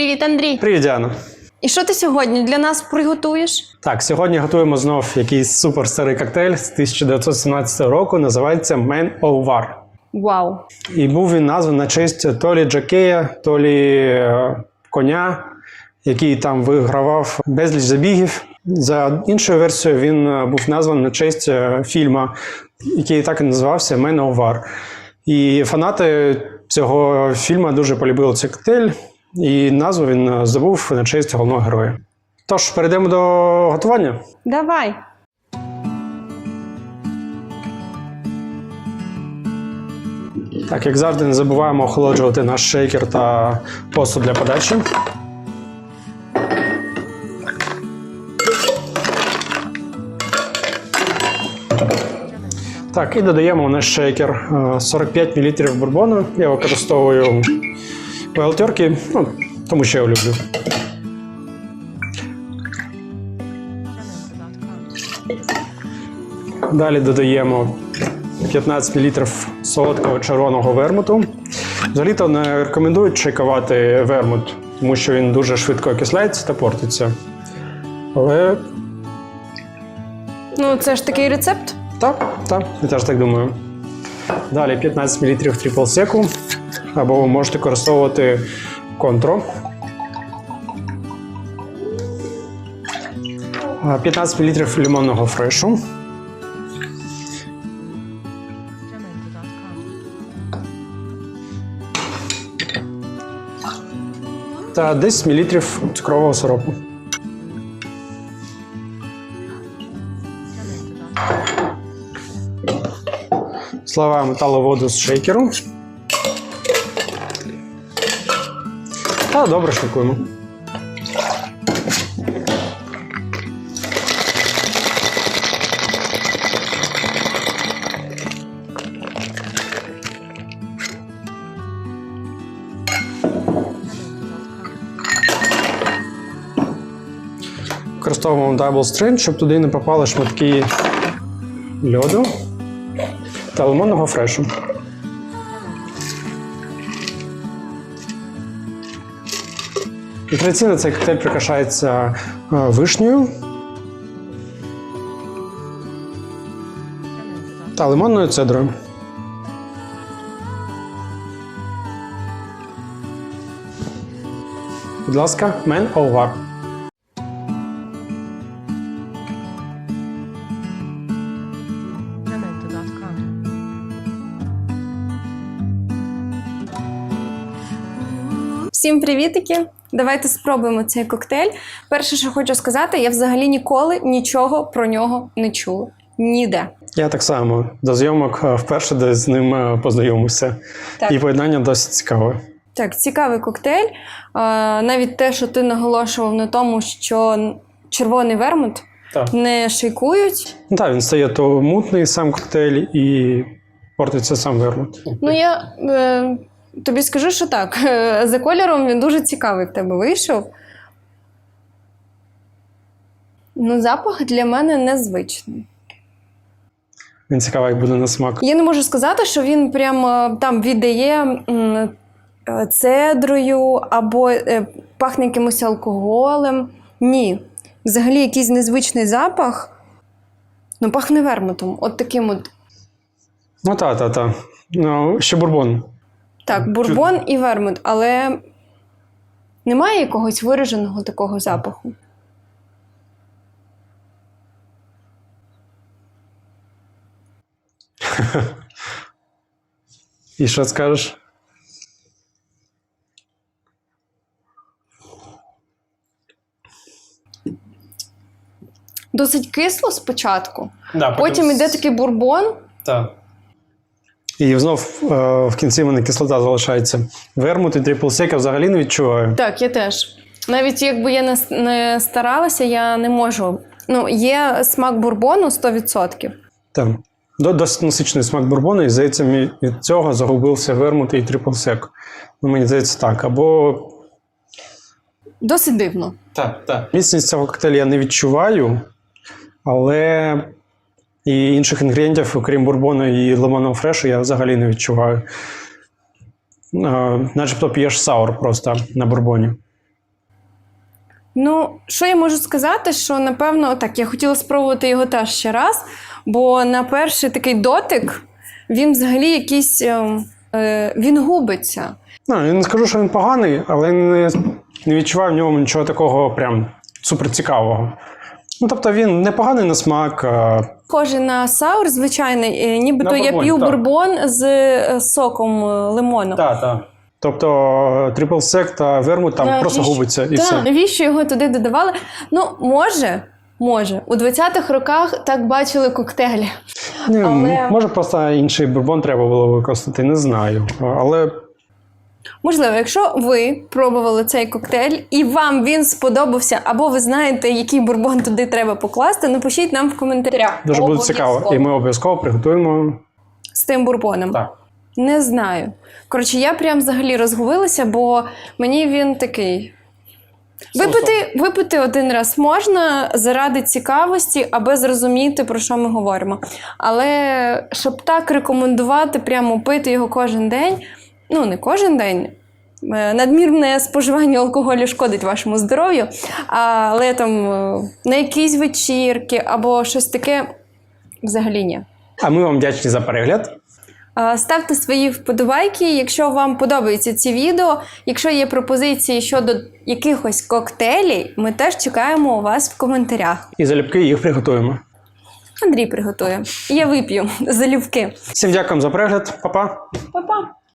Привіт, Андрій. Привіт, Діана. І що ти сьогодні для нас приготуєш? Так, сьогодні готуємо знов якийсь супер старий коктейль з 1917 року. Називається Man of War. Вау. І був він названий на честь то лі Джакея, то лі е, коня, який там вигравав безліч забігів. За іншою версією, він е, був названий на честь е, фільму, який так і називався Man of War. І фанати цього фільму дуже полюбили цей коктейль, і назву він е, здобув на честь головного героя. Тож, перейдемо до готування. Давай. Так, як завжди, не забуваємо охолоджувати наш шейкер та посуд для подачі. Так, і додаємо в наш шейкер е, 45 мл бурбону. Я використовую велтерки, ну, тому що я його люблю. Далі додаємо 15 мл солодкого червоного вермуту. Взагалі-то не рекомендують чайкувати вермут, тому що він дуже швидко окисляється та портиться. Але Ну, це ж такий рецепт. так, так, я теж так думаю. Далі 15 мл трипл секу, або ви можете використовувати. А, 15 мл лимонного фрешу. Та 10 мл цукрового сиропу. Зливаємо металоводу з шейкеру. Та добре шикуємо. Використовуємо Double Strain, щоб туди не попали шматки льоду та лимонного фрешу. І традиційно цей коктейль прикрашається е, вишнею та лимонною цедрою. Будь ласка, Man Over. Memento.com. Всім привітики! Давайте спробуємо цей коктейль. Перше, що хочу сказати, я взагалі ніколи нічого про нього не чула. Ніде. Я так само до зйомок е, вперше де з ним е, познайомився. Так. І поєднання досить цікаве. Так, цікавий коктейль. Навіть те, що ти наголошував на тому, що червоний вермут Так. не шейкують. Ну, так, він стає то мутний сам коктейль і портиться сам вермут. Ну, я е, тобі скажу, що так. е, За кольором він дуже цікавий в тебе вийшов. Ну, запах для мене незвичний. Він цікавий, як буде на смак. Я не можу сказати, що він прямо там віддає е, цедрою або е, пахне якимось алкоголем. Ні. Взагалі якийсь незвичний запах. Ну, пахне вермутом. От таким от. Ну так, так, так. Ну, ще бурбон. Так, бурбон і вермут, але немає якогось вираженого такого запаху. І що скажеш? Досить кисло спочатку, Да, потім іде такий бурбон. Так. І знов е, в кінці в мене кислота залишається. Вермут і трипл сека взагалі не відчуваю. Так, я теж. Навіть якби я не, не старалася, я не можу. Ну, є смак бурбону 100%. Так. Досить насичений смак бурбону, і здається, від цього загубився вермут і трипл сек. Ну, мені здається, так. Або Досить дивно. Так, так. Міцність цього коктейлю я не відчуваю, але і інших інгредієнтів, окрім бурбону і лимонного фрешу, я взагалі не відчуваю. Е, Начебто п'єш саур просто на бурбоні. Ну, що я можу сказати, що напевно так, я хотіла спробувати його теж ще раз, бо на перший такий дотик він взагалі якийсь ем, е, він губиться. Ну, я не скажу, що він поганий, але не, не відчуваю в ньому нічого такого прям суперцікавого. Ну, тобто він непоганий на смак. е, Схожий на саур, звичайний, е, нібито На я бурбон, п'ю так. бурбон з е, соком е, лимону. Так, так. Тобто трипл сек та вермут там Так, просто і що- губиться і Так, все. навіщо його туди додавали? Ну, може, може. У 20-х роках так бачили коктейлі. Ні, але- Може, просто інший бурбон треба було використати, не знаю. Але Можливо, якщо ви пробували цей коктейль і вам він сподобався, або ви знаєте, який бурбон туди треба покласти, напишіть нам в коментарях. дуже буде цікаво. І ми обов'язково приготуємо. з тим бурбоном. Так. Не знаю. Коротше, я прям взагалі розгубилася, бо мені він такий. Випити, випити один раз можна заради цікавості, аби зрозуміти, про що ми говоримо. Але щоб так рекомендувати, прямо пити його кожен день, ну не кожен день. е, Надмірне споживання алкоголю шкодить вашому здоров'ю, але там е, на якісь вечірки або щось таке взагалі ні. А ми вам вдячні за перегляд. Ставте свої вподобайки, якщо вам подобаються ці відео. Якщо є пропозиції щодо якихось коктейлів, ми теж чекаємо у вас в коментарях. І залюбки їх приготуємо. Андрій приготує. Я вип'ю залюбки. Всім дякуємо за перегляд, Па-па! Па-па!